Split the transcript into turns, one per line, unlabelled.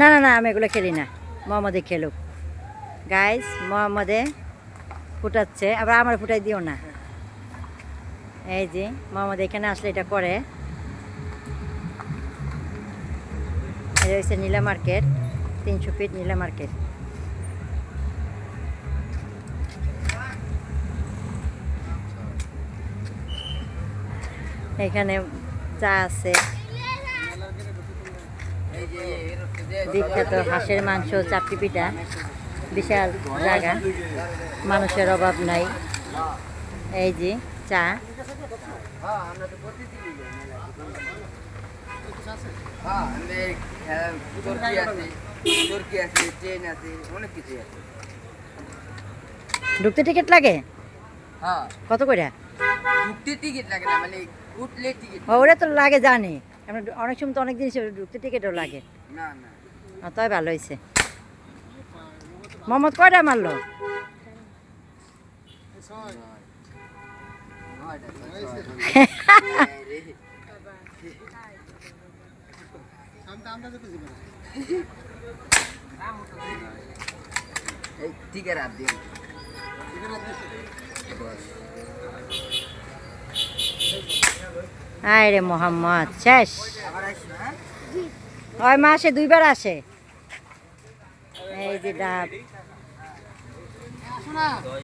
না না না, আমি এগুলো খেলি না। মোহাম্মদে খেলুক। গাইস মোহাম্মদে ফুটাচ্ছে। আবার আমার ফুটাই দিও না। এই যে, মোহাম্মদ এখানে আসলে এটা করে। এটা নীলা মার্কেট, তিনশো ফিট নীলা মার্কেট। এখানে চা আছে। বিখ্যাত হাঁসের মাংস চাপটি পিঠা বিশাল জায়গা। মানুষের অভাব নাই। এই যে চা। ঢুকতে টিকিট লাগে?
হ্যাঁ।
কত করে
ঢুকতে টিকিট লাগে না মানে উঠলে টিকিট
ওরা তো লাগে জানি। আমরা অনেক সময় তো অনেক জিনিস ঢুকতে টিকিটও লাগে।
না না।
ও, ভালো হয়েছে। মোহাম্মদ কয়টা মারলো?
নয়টা, ছয়টা। এই রে। এই টিকে রাত দিন
আয় রে মোহাম্মদ শেষ। ওই মাসে দুইবার আসে। এই যে ডাব।